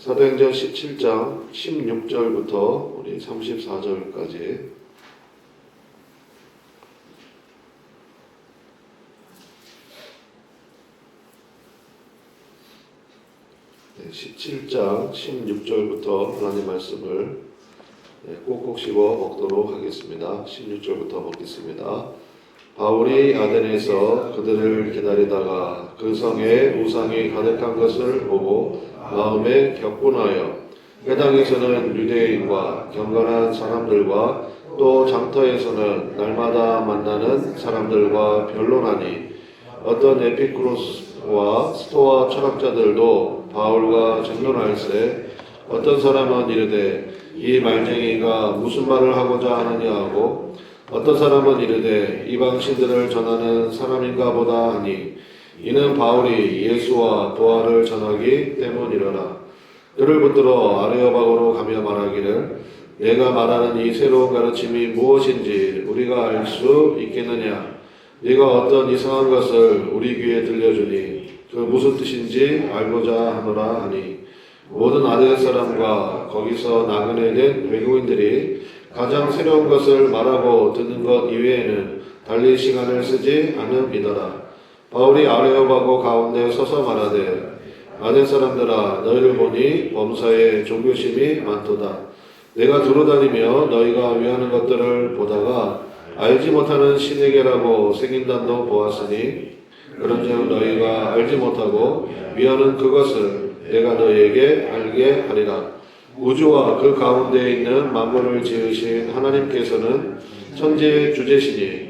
사도행전 17장 16절부터 우리 34절까지 네, 17장 16절부터 하나님 말씀을 네, 꼭꼭 씹어 먹도록 하겠습니다. 16절부터 먹겠습니다. 바울이 아덴에서 그들을 기다리다가 그 성에 우상이 가득한 것을 보고 마음에 격분하여 회당에서는 유대인과 경건한 사람들과 또 장터에서는 날마다 만나는 사람들과 변론하니 어떤 에피쿠로스와 스토아 철학자들도 바울과 전론할세 어떤 사람은 이르되 이 말쟁이가 무슨 말을 하고자 하느냐 하고 어떤 사람은 이르되 이방 신들을 전하는 사람인가 보다 하니 이는 바울이 예수와 부활을 전하기 때문이로라 그를 붙들어 아레오바고로 가며 말하기를 내가 말하는 이 새로운 가르침이 무엇인지 우리가 알 수 있겠느냐 네가 어떤 이상한 것을 우리 귀에 들려주니 그 무슨 뜻인지 알고자 하노라 하니 모든 아덴 사람과 거기서 나그네 된 외국인들이 가장 새로운 것을 말하고 듣는 것 이외에는 달리 시간을 쓰지 않음이더라. 바울이 아레오바고 가운데 서서 말하되 아덴 사람들아 너희를 보니 범사에 종교심이 많도다. 내가 두루다니며 너희가 위하는 것들을 보다가 알지 못하는 신에게라고 생긴단도 보았으니 그런즉 너희가 알지 못하고 위하는 그것을 내가 너희에게 알게 하리라. 우주와 그 가운데 있는 만물을 지으신 하나님께서는 천지의 주제시니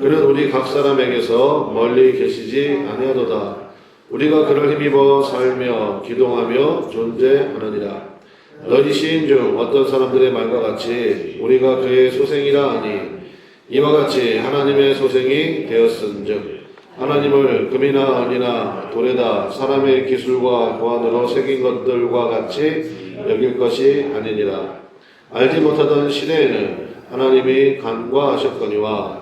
그는 우리 각 사람에게서 멀리 계시지 아니하도다. 우리가 그를 힘입어 살며 기동하며 존재하느니라. 너희 시인 중 어떤 사람들의 말과 같이 우리가 그의 소생이라 하니 이와 같이 하나님의 소생이 되었은즉 하나님을 금이나 은이나 돌에다 사람의 기술과 고안으로 새긴 것들과 같이 여길 것이 아니니라. 알지 못하던 시대에는 하나님이 간과하셨거니와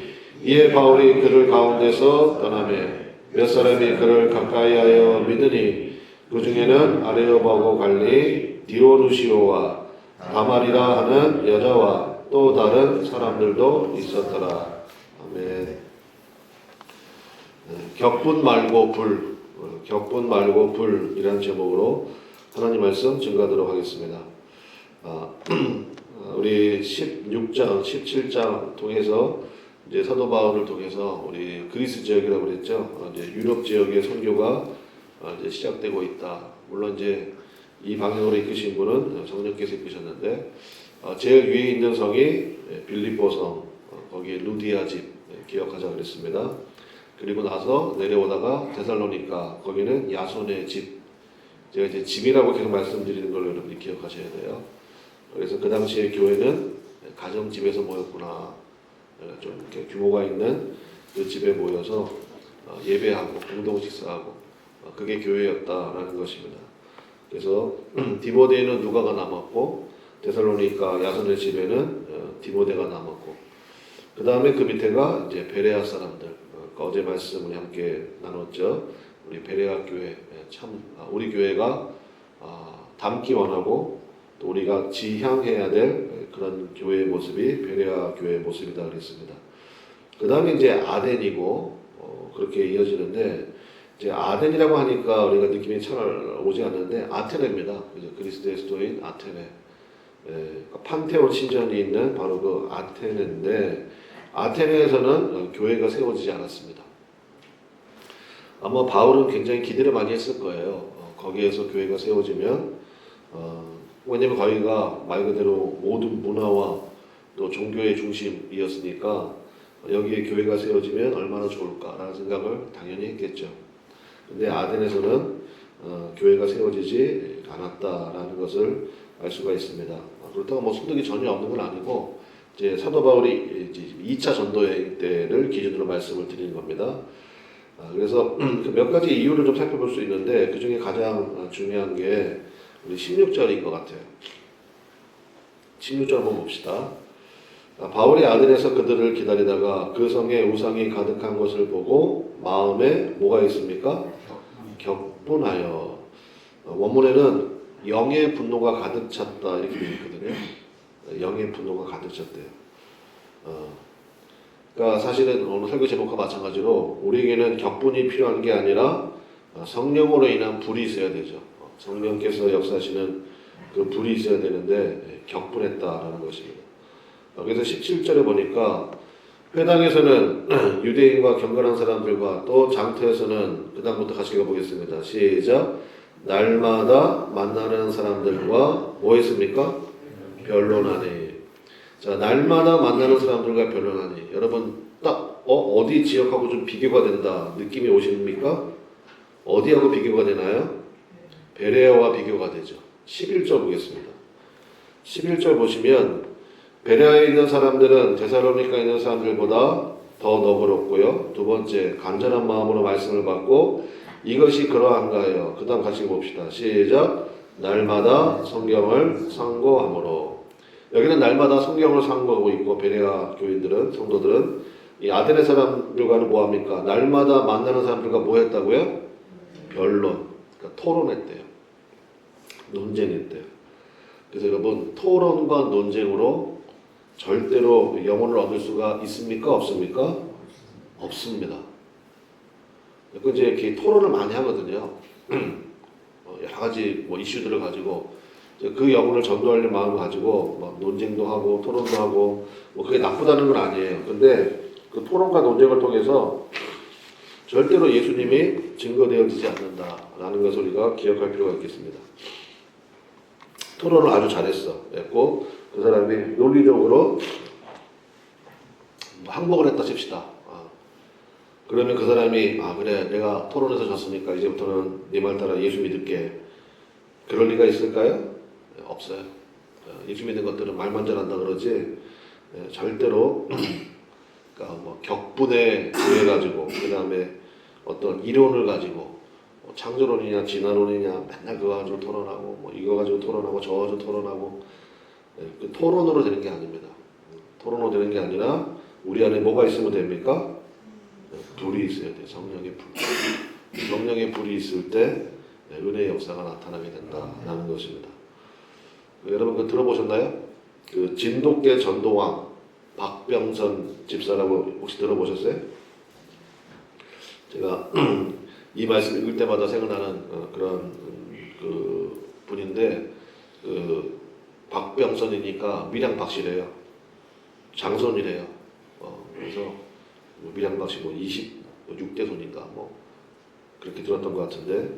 이에 바울이 그를 가운데서 떠나매 몇 사람이 그를 가까이하여 믿으니 그 중에는 아레오바고 관리 디오누시오와 다말이라 하는 여자와 또 다른 사람들도 있었더라. 아멘. 네, 격분 말고 불, 어, 격분 말고 불이라는 제목으로 하나님 말씀 증가하도록 하겠습니다. 아, 우리 16장, 17장 통해서 이제 사도 바울을 통해서 우리 그리스 지역이라고 그랬죠. 어, 이제 유럽 지역의 선교가 어, 이제 시작되고 있다. 물론 이제 이 방향으로 이끄신 분은 성령께서 이끄셨는데 어, 제일 위에 있는 성이 예, 빌립보 성, 어, 거기에 루디아 집 예, 기억하자 그랬습니다. 그리고 나서 내려오다가 데살로니카 거기는 야손의 집. 제가 이제 집이라고 계속 말씀드리는 걸 여러분이 기억하셔야 돼요. 그래서 그 당시에 교회는 가정집에서 모였구나. 예, 좀 이렇게 규모가 있는 그 집에 모여서 어, 예배하고 공동 식사하고 어, 그게 교회였다라는 것입니다. 그래서 디모데에는 누가가 남았고 데살로니카 야손의 집에는 어, 디모데가 남았고 그 다음에 그 밑에가 이제 베레아 사람들 어, 어제 말씀을 함께 나눴죠. 우리 베레아 교회 예, 참 아, 우리 교회가 아, 닮기 원하고 또 우리가 지향해야 될 그런 교회의 모습이 베레아 교회의 모습이다 그랬습니다. 그 다음에 이제 아덴이고 어, 그렇게 이어지는데 이제 아덴이라고 하니까 우리가 느낌이 잘 오지 않는데 아테네입니다. 그리스도의 수도인 아테네. 예, 그러니까 판테온 신전이 있는 바로 그 아테네인데 아테네에서는 어, 교회가 세워지지 않았습니다. 아마 바울은 굉장히 기대를 많이 했을 거예요. 어, 거기에서 교회가 세워지면 어, 왜냐면 거기가 말 그대로 모든 문화와 또 종교의 중심이었으니까 여기에 교회가 세워지면 얼마나 좋을까라는 생각을 당연히 했겠죠. 근데 아덴에서는 어, 교회가 세워지지 않았다라는 것을 알 수가 있습니다. 어, 그렇다고 뭐 소득이 전혀 없는 건 아니고 이제 사도 바울이 이제 2차 전도 여행 때를 기준으로 말씀을 드리는 겁니다. 아, 그래서 그몇 가지 이유를 좀 살펴볼 수 있는데 그 중에 가장 어, 중요한 게 우리 16절인 것 같아요. 16절 한번 봅시다. 아, 바울이 아덴에서 그들을 기다리다가 그 성에 우상이 가득한 것을 보고 마음에 뭐가 있습니까? 격분하여 어, 원문에는 영의 분노가 가득 찼다 이렇게 되어 있거든요. 어, 영의 분노가 가득 찼대요. 어, 그러니까 사실은 오늘 설교 제목과 마찬가지로 우리에게는 격분이 필요한 게 아니라 어, 성령으로 인한 불이 있어야 되죠. 어, 성령께서 역사하시는 그 불이 있어야 되는데 예, 격분했다라는 것입니다. 어, 그래서 17절에 보니까 회당에서는 유대인과 경건한 사람들과 또 장터에서는 그 다음부터 같이 읽어보겠습니다. 시작. 날마다 만나는 사람들과 뭐 했습니까? 변론하니. 자, 날마다 만나는 사람들과 변론하니. 여러분, 딱, 어, 어디 지역하고 좀 비교가 된다. 느낌이 오십니까? 어디하고 비교가 되나요? 베레아와 비교가 되죠. 11절 보겠습니다. 11절 보시면, 베레아에 있는 사람들은 데살로니카에 있는 사람들보다 더 너그럽고요. 두 번째, 간절한 마음으로 말씀을 받고 이것이 그러한가요? 그 다음 같이 봅시다. 시작. 날마다 성경을 상고함으로. 여기는 날마다 성경을 상고하고 있고 베레아 교인들은 성도들은 이 아테네 사람들과는 뭐합니까? 날마다 만나는 사람들과 뭐 했다고요? 변론. 그러니까 토론했대요. 논쟁했대요. 그래서 여러분 토론과 논쟁으로 절대로 영혼을 얻을 수가 있습니까? 없습니까? 없습니다. 그 이제 이렇게 토론을 많이 하거든요. 어, 여러 가지 뭐 이슈들을 가지고 그 영혼을 전도하려는 마음을 가지고 막 논쟁도 하고 토론도 하고 뭐 그게 나쁘다는 건 아니에요. 근데 그 토론과 논쟁을 통해서 절대로 예수님이 증거되어지지 않는다라는 것을 우리가 기억할 필요가 있겠습니다. 토론을 아주 잘했어. 했고 그 사람이 논리적으로 뭐 항복을 했다 칩시다. 아, 그러면 그 사람이 아 그래 내가 토론에서 졌으니까 이제부터는 네 말 따라 예수 믿을게. 그럴 리가 있을까요? 네, 없어요. 어, 예수 믿는 것들은 말만 잘한다 그러지 예, 절대로 그러니까 뭐 격분에 의해 가지고 그 다음에 어떤 이론을 가지고 뭐 창조론이냐 진화론이냐 맨날 그거 가지고 토론하고 뭐 이거 가지고 토론하고 저거 가지고 토론하고 예, 그 토론으로 되는 게 아닙니다. 토론으로 되는 게 아니라 우리 안에 뭐가 있으면 됩니까? 예, 불이 있어야 돼. 성령의 불. 성령의 불이 있을 때 예, 은혜의 역사가 나타나게 된다라는 것입니다. 그 여러분 그 들어보셨나요? 그 진돗개 전도왕 박병선 집사라고 혹시 들어보셨어요? 제가 이 말씀 읽을 때마다 생각나는 어, 그런 음, 그 분인데 그 박병선이니까 밀양 박씨래요. 장손이래요. 어, 그래서 뭐 밀양 박씨 뭐 26대 손인가 뭐 그렇게 들었던 것 같은데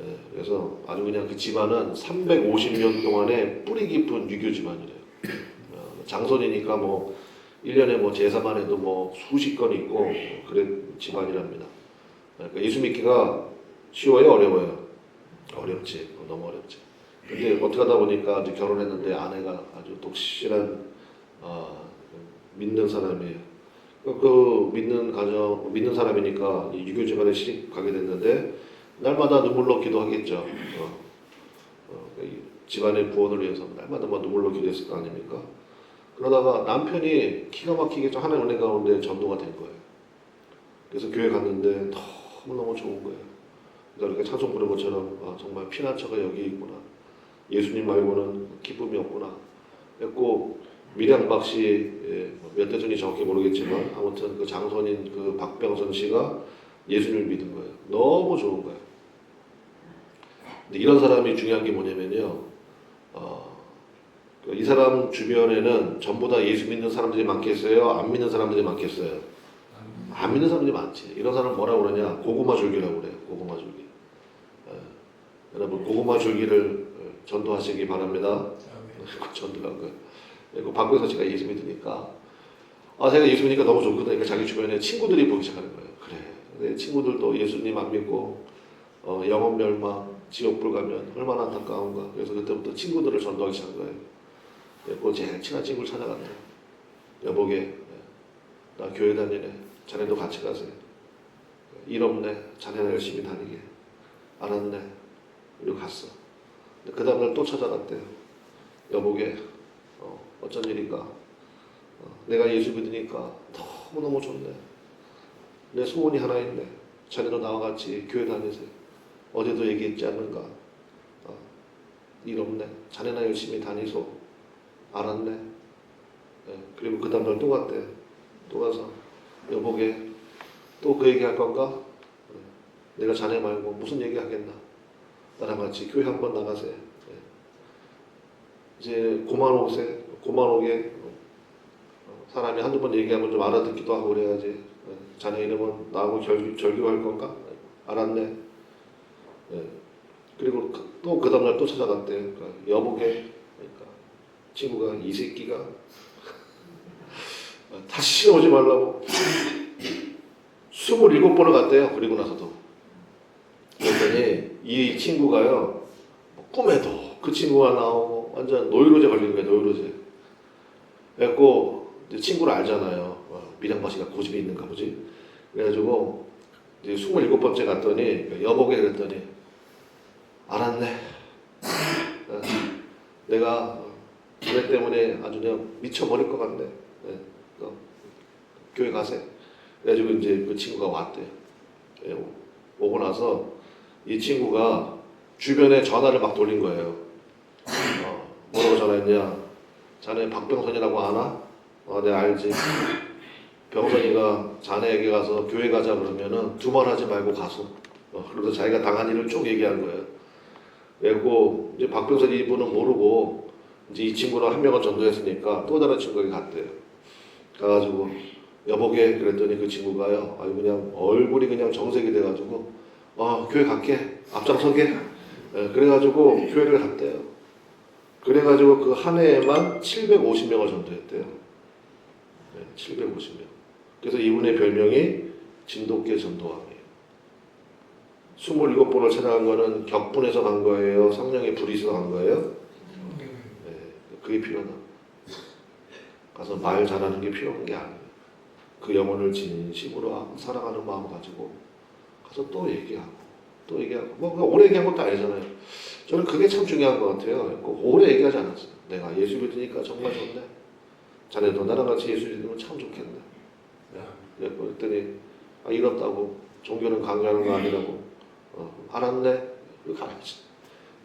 예, 그래서 아주 그냥 그 집안은 350년 동안의 뿌리 깊은 유교 집안이래요. 어, 장손이니까 뭐 1년에 뭐 제사만 해도 뭐 수십 건 있고 그런 집안이랍니다. 그러니까 예수 믿기가 쉬워요, 어려워요? 어렵지, 어, 너무 어렵지. 근데 어떻게 하다 보니까 이제 결혼했는데 아내가 아주 독실한 어, 믿는 사람이에요. 그, 그 믿는 가정, 믿는 사람이니까 이 유교 집안에 시집 가게 됐는데 날마다 눈물로 기도하겠죠. 어, 어, 이 집안의 구원을 위해서 날마다 뭐 눈물로 기도했을 거 아닙니까? 그러다가 남편이 기가 막히게 좀 하나님 은혜 가운데 전도가 된 거예요. 그래서 교회 갔는데 너무너무 좋은 거예요. 그러니까 이렇게 찬송 부른 것처럼 아, 정말 피난처가 여기 있구나. 예수님 말고는 기쁨이 없구나. 그랬고 밀양박 씨몇대 손이 정확히 모르겠지만 아무튼 그 장손인 그 박병선 씨가 예수님을 믿은 거예요. 너무 좋은 거예요. 근데 이런 사람이 중요한 게 뭐냐면요. 어, 그이 사람 주변에는 전부 다 예수 믿는 사람들이 많겠어요? 안 믿는 사람들이 많겠어요? 안 믿는 사람들이 많지. 이런 사람 뭐라 그러냐? 고구마 줄기라고 그래요. 고구마 줄기. 예. 여러분 고구마 줄기를 어, 전도하시기 바랍니다. 전도한 거. 그리고 박근서 씨가 예수 믿으니까 아 제가 예수 믿으니까 너무 좋거든. 그러니까 자기 주변에 친구들이 보기 시작하는 거예요. 그래. 근데 친구들도 예수님 안 믿고 어, 영원 멸망, 지옥불 가면 얼마나 안타까운가. 그래서 그때부터 친구들을 전도하기 시작한 거예요. 그리고 제일 친한 친구를 찾아갔대요. 여보게 예, 나 교회 다니네. 자네도 같이 가세요. 일 없네. 자네는 열심히 다니게. 알았네. 그리고 갔어. 그 다음날 또 찾아갔대요. 여보게 어, 어쩐 일인가. 어, 내가 예수 믿으니까 너무너무 좋네. 내 소원이 하나 있네. 자네도 나와 같이 교회 다니세요. 어제도 얘기했지 않는가. 어, 일 없네. 자네나 열심히 다니소. 알았네. 예, 그리고 그 다음날 또 갔대. 또 가서 여보게 또 그 얘기 할 건가? 예, 내가 자네 말고 무슨 얘기 하겠나? 나랑 같이 교회 한번 나가세요. 예. 이제 고만 오세. 고만 오게 어, 사람이 한두 번 얘기하면 좀 알아듣기도 하고 그래야지. 예, 자네 이름은 나하고 결, 절교할 건가? 알았네. 예. 그리고 또 그 다음날 또 찾아갔대. 그러니까 여보게. 그러니까 친구가 이 새끼가 다시 오지 말라고 27번을 갔대요. 그리고 나서도. 그랬더니 이 친구가요. 뭐 꿈에도 그 친구가 나오고 완전 노이로제 걸리는 거예요. 노이로제. 그래갖고 친구를 알잖아요. 어, 미량바 씨가 고집이 있는가 보지. 그래가지고 이제 27번째 갔더니 여보게 그랬더니 알았네. 어, 내가 그래 때문에 아주 그냥 미쳐버릴 것 같네. 교회 가세요. 그래가지고 이제 그 친구가 왔대요. 예, 오- 오고 나서 이 친구가 주변에 전화를 막 돌린 거예요. 어, 뭐라고 전화했냐? 자네 박병선이라고 아나? 어, 네 알지. 병선이가 자네에게 가서 교회 가자 그러면은 두말 하지 말고 가서. 어, 그래서 자기가 당한 일을 쭉 얘기한 거예요. 그리고 이제 박병선 이분은 모르고 이제 이 친구랑 한 명을 전도했으니까 또 다른 친구에게 갔대요. 가가지고 여보게 그랬더니 그 친구가요. 아유 그냥 얼굴이 그냥 정색이 돼가지고 어 교회 갈게 앞장서게. 예, 그래가지고 교회를 갔대요. 그래가지고 그 한 해에만 750명을 전도했대요. 네, 750명. 그래서 이분의 별명이 진돗개 전도왕이에요. 27번을 찾아간 거는 격분해서 간 거예요? 성령의 불이 있어서 간 거예요? 네, 그게 필요하다. 가서 말 잘하는 게 필요한 게 아니에요. 그 영혼을 진심으로 사랑하는 마음 가지고 가서 또 얘기하고 또 얘기하고 뭐 오래 얘기한 것도 아니잖아요. 저는 그게 참 중요한 것 같아요. 꼭 오래 얘기하지 않았어요. 내가 예수 믿으니까 정말 좋네. 자네도 나랑 같이 예수 믿으면 참 좋겠네. 네, 그랬더니 아, 이렇다고 종교는 강요하는 거 아니라고 어, 알았네. 그 가야지.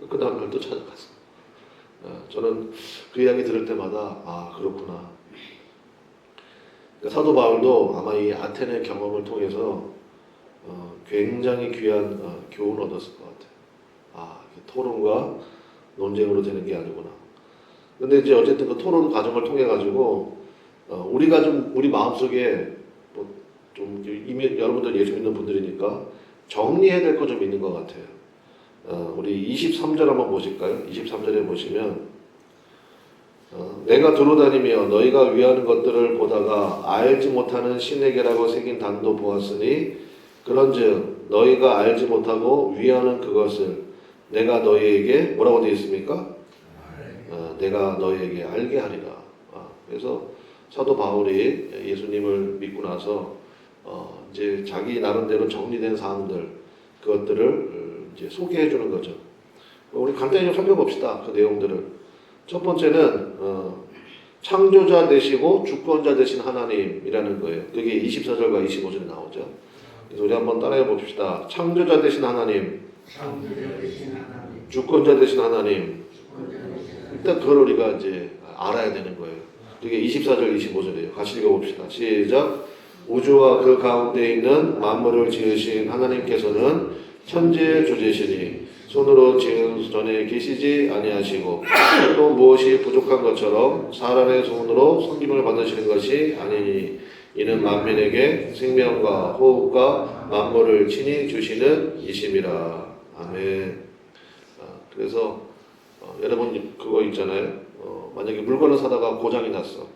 그 다음 날 또 찾아갔어. 어, 저는 그 이야기 들을 때마다 아 그렇구나. 그러니까 사도 바울도 아마 이 아테네 경험을 통해서 어, 굉장히 귀한 어, 교훈을 얻었을 것 같아요. 아 이게 토론과 논쟁으로 되는 게 아니구나. 근데 이제 어쨌든 그 토론 과정을 통해 가지고 어, 우리가 좀 우리 마음속에 뭐 좀 이미 여러분들 예수 믿는 분들이니까 정리해야 될 거 좀 있는 것 같아요. 어, 우리 23절 한번 보실까요? 23절에 보시면 어, 내가 두루다니며 너희가 위하는 것들을 보다가 알지 못하는 신에게라고 새긴 단도 보았으니 그런즉 너희가 알지 못하고 위하는 그것을 내가 너희에게 뭐라고 되어 있습니까? 어, 내가 너희에게 알게 하리라. 아, 그래서 사도 바울이 예수님을 믿고 나서 어, 이제 자기 나름대로 정리된 사항들 그것들을 어, 이제 소개해 주는 거죠. 우리 간단히 좀 살펴봅시다. 그 내용들을. 첫 번째는 어, 창조자 되시고 주권자 되신 하나님이라는 거예요. 그게 24절과 25절에 나오죠. 그래서 우리 한번 따라해 봅시다. 창조자 되신 하나님, 주권자 되신 하나님. 일단 그걸 우리가 이제 알아야 되는 거예요. 그게 24절, 25절이에요. 같이 읽어봅시다. 시작. 우주와 그 가운데 있는 만물을 지으신 하나님께서는 천지의 주제시니 손으로 지은 전에 계시지 아니하시고 또 무엇이 부족한 것처럼 사람의 손으로 섬김을 받으시는 것이 아니니 이는 만민에게 생명과 호흡과 만물을 친히 주시는 이심이라 아멘. 아, 그래서 어, 여러분 그거 있잖아요. 어, 만약에 물건을 사다가 고장이 났어.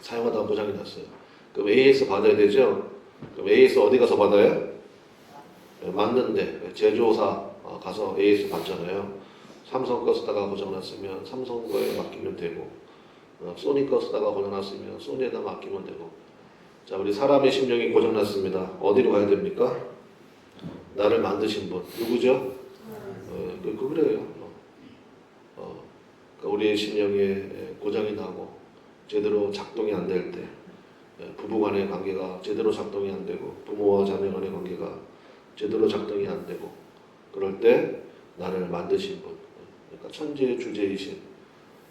사용하다가 고장이 났어요. 그럼 AS 받아야 되죠. 그럼 AS 어디 가서 받아요? 네, 맞는데 제조사 어, 가서 AS 받잖아요. 삼성 거 쓰다가 고장 났으면 삼성 거에 맡기면 되고 어, 소니 거 쓰다가 고장 났으면 소니에다 맡기면 되고 자 우리 사람의 심령이 고장 났습니다. 어디로 가야 됩니까? 나를 만드신 분 누구죠? 어, 그, 그 그래요. 어, 어, 그러니까 우리의 심령에 고장이 나고 제대로 작동이 안 될 때, 예, 부부간의 관계가 제대로 작동이 안 되고 부모와 자녀 간의 관계가 제대로 작동이 안 되고 그럴 때 나를 만드신 분, 그러니까 천지의 주제이신.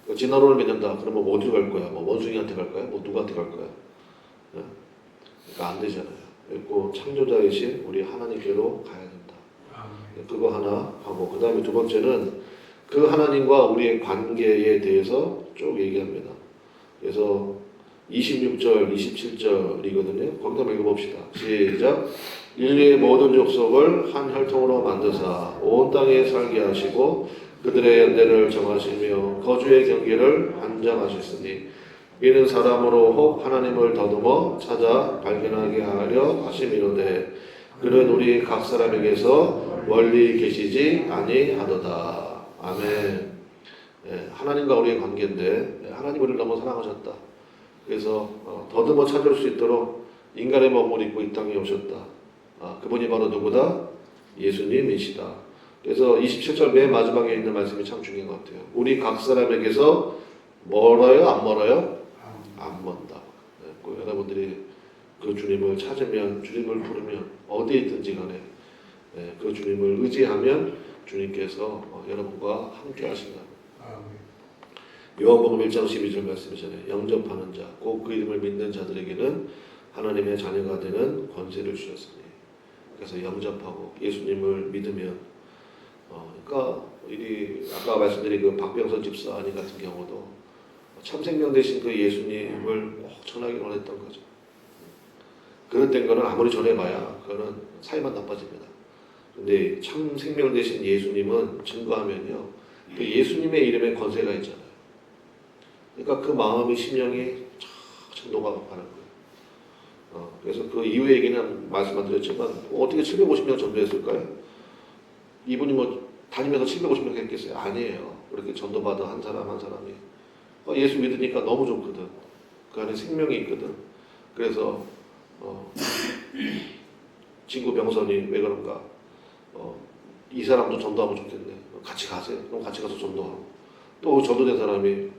그 진화론을 믿는다. 그러면 뭐 어디로 갈 거야? 뭐 원숭이한테 갈 거야? 뭐 누구한테 갈 거야? 예? 그러니까 안 되잖아요. 그리고 창조자이신 우리 하나님께로 가야 된다. 그거 하나 하고 그 다음에 두 번째는 그 하나님과 우리의 관계에 대해서 쭉 얘기합니다. 그래서 26절, 27절이거든요. 거기다 읽어봅시다. 시작. 인류의 모든 족속을 한 혈통으로 만드사 온 땅에 살게 하시고 그들의 연대를 정하시며 거주의 경계를 안정하셨으니 이는 사람으로 혹 하나님을 더듬어 찾아 발견하게 하려 하심이로되 그는 우리 각 사람에게서 멀리 계시지 아니하도다. 아멘. 예, 하나님과 우리의 관계인데 예, 하나님 우리를 너무 사랑하셨다. 그래서 어, 더듬어 찾을 수 있도록 인간의 몸을 입고 이 땅에 오셨다. 아, 그분이 바로 누구다? 예수님이시다. 그래서 27절 맨 마지막에 있는 말씀이 참 중요한 것 같아요. 우리 각 사람에게서 멀어요? 안 멀어요? 안 먼다. 네, 꼭 여러분들이 그 주님을 찾으면 주님을 부르면 어디에 있든지 간에 네, 그 주님을 의지하면 주님께서 어, 여러분과 함께 하신다. 요한복음 1장 12절 말씀이잖아요. 영접하는 자, 곧그 이름을 믿는 자들에게는 하나님의 자녀가 되는 권세를 주셨으니. 그래서 영접하고 예수님을 믿으면, 어, 그러니까 이 아까 말씀드린 그 박병선 집사님 같은 경우도 참 생명 되신 그 예수님을 꼭 전하기 원했던 거죠. 그릇된 거는 아무리 전해봐야 그거는 사이만 나빠집니다. 근데 참 생명 되신 예수님은 증거하면요, 그 예수님의 이름에 권세가 있잖아요. 그러니까 그 마음이 심령이 참 녹아가는 거예요. 어, 그래서 그 이후의 얘기는 말씀 안 드렸지만 뭐 어떻게 750명 전도했을까요? 이분이 뭐 다니면서 750명 했겠어요? 아니에요. 그렇게 전도받아 한 사람 한 사람이 어, 예수 믿으니까 너무 좋거든. 그 안에 생명이 있거든. 그래서 어, 친구 병선이 왜 그런가? 어, 이 사람도 전도하면 좋겠네. 같이 가세요. 그럼 같이 가서 전도하고 또 전도된 사람이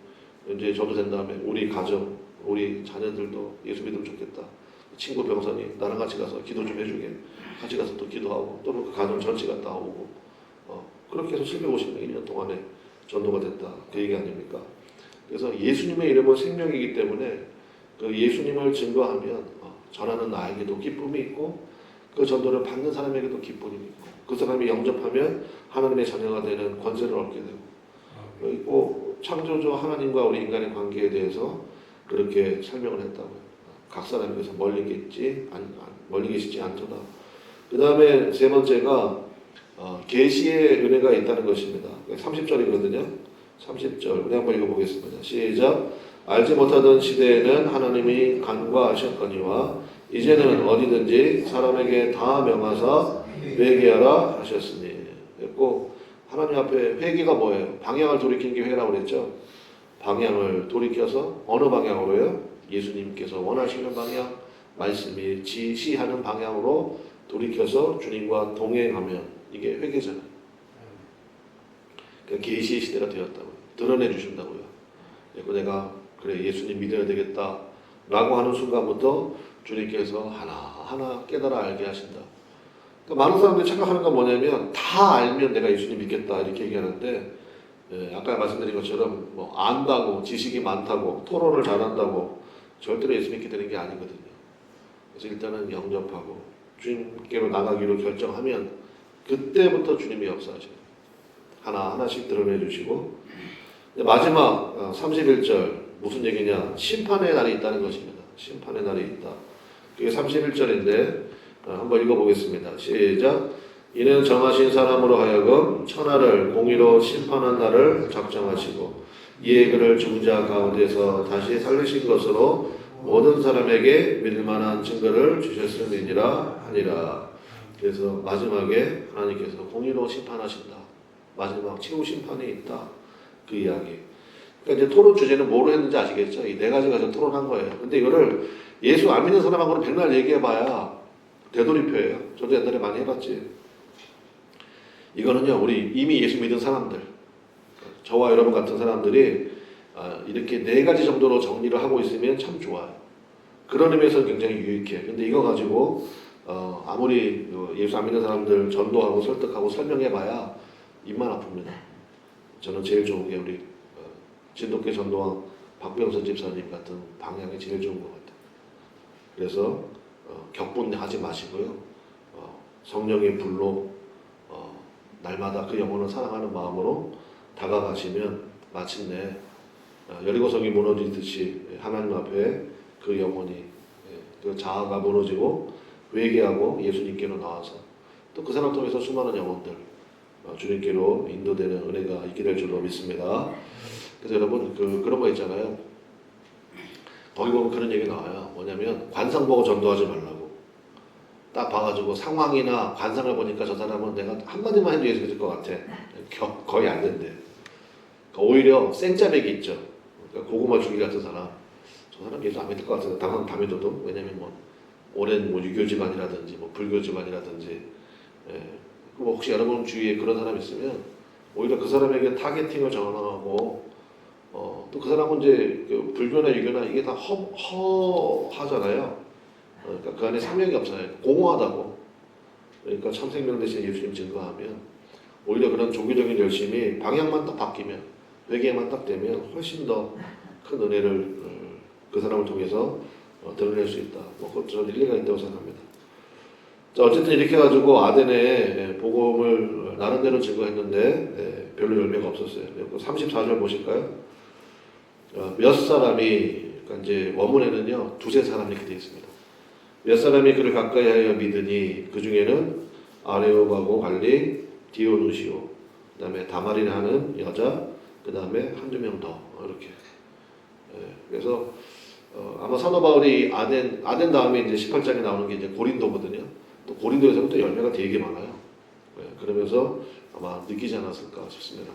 이제 전도된 다음에 우리 가정, 우리 자녀들도 예수 믿으면 좋겠다. 친구 병선이 나랑 같이 가서 기도 좀 해주게. 같이 가서 또 기도하고 또는 그 가정 전체 갔다 오고 어, 그렇게 해서 750명 1년 동안에 전도가 됐다. 그 얘기 아닙니까? 그래서 예수님의 이름은 생명이기 때문에 그 예수님을 증거하면 어, 전하는 나에게도 기쁨이 있고 그 전도를 받는 사람에게도 기쁨이 있고 그 사람이 영접하면 하나님의 자녀가 되는 권세를 얻게 되고 그리고 창조주 하나님과 우리 인간의 관계에 대해서 그렇게 설명을 했다고요. 각 사람에게서 멀리 계시지 안, 안- 멀리 계시지 않도다. 그 다음에 세 번째가 어, 계시의 은혜가 있다는 것입니다. 30절이거든요. 30절 우리 한번 읽어보겠습니다. 시작. 알지 못하던 시대에는 하나님이 간과하셨거니와 이제는 어디든지 사람에게 다 명하사 회개하라 하셨으니. 그리고 하나님 앞에 회개가 뭐예요? 방향을 돌이킨 게 회라고 그랬죠. 방향을 돌이켜서 어느 방향으로요? 예수님께서 원하시는 방향, 말씀이 지시하는 방향으로 돌이켜서 주님과 동행하면 이게 회개잖아요. 그 계시의 시대가 되었다고요. 드러내 주신다고요. 그리고 내가 그래 예수님 믿어야 되겠다 라고 하는 순간부터 주님께서 하나 하나 깨달아 알게 하신다. 그러니까 많은 사람들이 착각하는 건 뭐냐면 다 알면 내가 예수님 믿겠다 이렇게 얘기하는데 예, 아까 말씀드린 것처럼 뭐 안다고 지식이 많다고 토론을 잘한다고 절대로 예수 믿게 되는 게 아니거든요. 그래서 일단은 영접하고 주님께로 나가기로 결정하면 그때부터 주님이 역사하셔요. 하나 하나씩 드러내 주시고 마지막 어, 31절 무슨 얘기냐? 심판의 날이 있다는 것입니다. 심판의 날이 있다. 그게 31절인데 어, 한번 읽어보겠습니다. 시작. 이는 정하신 사람으로 하여금 천하를 공의로 심판한 날을 작정하시고 이에 그를 중자 가운데서 다시 살리신 것으로 모든 사람에게 믿을 만한 증거를 주셨음이니라 하니라. 그래서 마지막에 하나님께서 공의로 심판하신다. 마지막 최후 심판이 있다. 그 이야기. 그러니까 이제 토론 주제는 뭐로 했는지 아시겠죠? 이 네 가지 가지고 토론한 거예요. 근데 이거를 예수 안 믿는 사람하고는 백날 얘기해봐야 되돌이표예요. 저도 옛날에 많이 해봤지. 이거는요, 우리 이미 예수 믿은 사람들, 저와 여러분 같은 사람들이 아, 이렇게 네 가지 정도로 정리를 하고 있으면 참 좋아요. 그런 의미에서 굉장히 유익해. 근데 이거 가지고 어, 아무리 어, 예수 안 믿는 사람들 전도하고 설득하고 설명해봐야 입만 아픕니다. 저는 제일 좋은 게 우리 어, 진돗개 전도왕 박병선 집사님 같은 방향이 제일 좋은 것 같아요. 그래서 어, 격분하지 마시고요. 어, 성령의 불로 어, 날마다 그 영혼을 사랑하는 마음으로 다가가시면 마침내 어, 여리고성이 무너지듯이 하나님 앞에 그 영혼이 예, 그 자아가 무너지고 회개하고 예수님께로 나와서 또 그 사람 통해서 수많은 영혼들 어, 주님께로 인도되는 은혜가 될 줄로 믿습니다. 그래서 여러분 그 그런 거 있잖아요. 거기 보면 그런 얘기 나와요. 뭐냐면 관상 보고 전도하지 말라고. 딱 봐가지고 상황이나 관상을 보니까 저 사람은 내가 한마디만 해도 예수 믿을 것 같아. 겨- 거의 안 된대. 그러니까 오히려 생짜배기 있죠. 그러니까 고구마 주기 같은 사람. 저 사람 예수 안 믿을 것 같은데 다 믿어도 왜냐면 뭐 오랜 뭐 유교 집안이라든지 뭐 불교 집안이라든지 예. 뭐 혹시 여러분 주위에 그런 사람 있으면 오히려 그 사람에게 타겟팅을 정하고 어, 또 그 사람은 이제 그 불교나 유교나 이게 다 허, 허하잖아요. 어, 그러니까 그 안에 생명이 없어요. 공허하다고. 그러니까 참 생명 대신 예수님 증거하면 오히려 그런 종교적인 열심이 방향만 딱 바뀌면 회개만 딱 되면 훨씬 더 큰 은혜를 어, 그 사람을 통해서 어, 드러낼 수 있다. 뭐 그것도 저는 일리가 있다고 생각합니다. 자, 어쨌든 이렇게 해가지고 아덴에 예, 복음을 나름대로 증거했는데 예, 별로 열매가 없었어요. 34절 보실까요? 어, 몇 사람이 그러니까 이제 원문에는요 두세 사람 이렇게 되어 있습니다. 몇 사람이 그를 가까이하여 믿으니 그 중에는 아레오바고 갈리 디오누시오 그다음에 다말이라 하는 여자 그 다음에 한두 명 더 이렇게 예, 그래서 어, 아마 사도 바울이 아덴 아덴 다음에 이제 18장에 나오는 게 이제 고린도거든요. 또 고린도에서는 또 열매가 되게 많아요. 예, 그러면서 아마 느끼지 않았을까 싶습니다.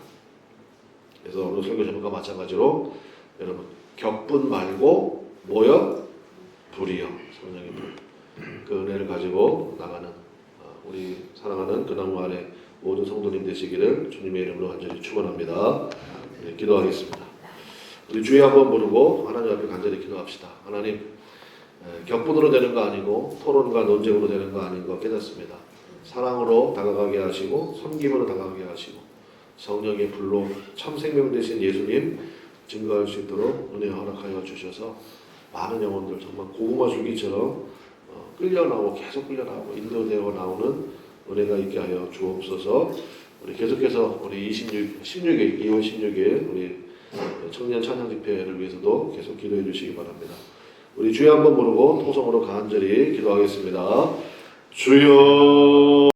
그래서 오늘 설교 제목과 마찬가지로 여러분 격분 말고 뭐요? 불이요. 성령의 불. 그 은혜를 가지고 나가는 어, 우리 사랑하는 그 나무 아래 모든 성도님 되시기를 주님의 이름으로 간절히 축원합니다. 네, 기도하겠습니다. 우리 주의 한번 부르고 하나님 앞에 간절히 기도합시다. 하나님 에, 격분으로 되는 거 아니고 토론과 논쟁으로 되는 거 아닌 거 깨닫습니다. 사랑으로 다가가게 하시고 섬김으로 다가가게 하시고 성령의 불로 참 생명 되신 예수님 증거할 수 있도록 은혜 허락하여 주셔서 많은 영혼들 정말 고구마 줄기처럼 어, 끌려 나오고 계속 끌려 나오고 인도되어 나오는 은혜가 있게 하여 주옵소서. 우리 계속해서 우리 26 16일 2월 16일 우리 청년 찬양 집회를 위해서도 계속 기도해 주시기 바랍니다. 우리 주여 한번 부르고 통성으로 간절히 기도하겠습니다. 주여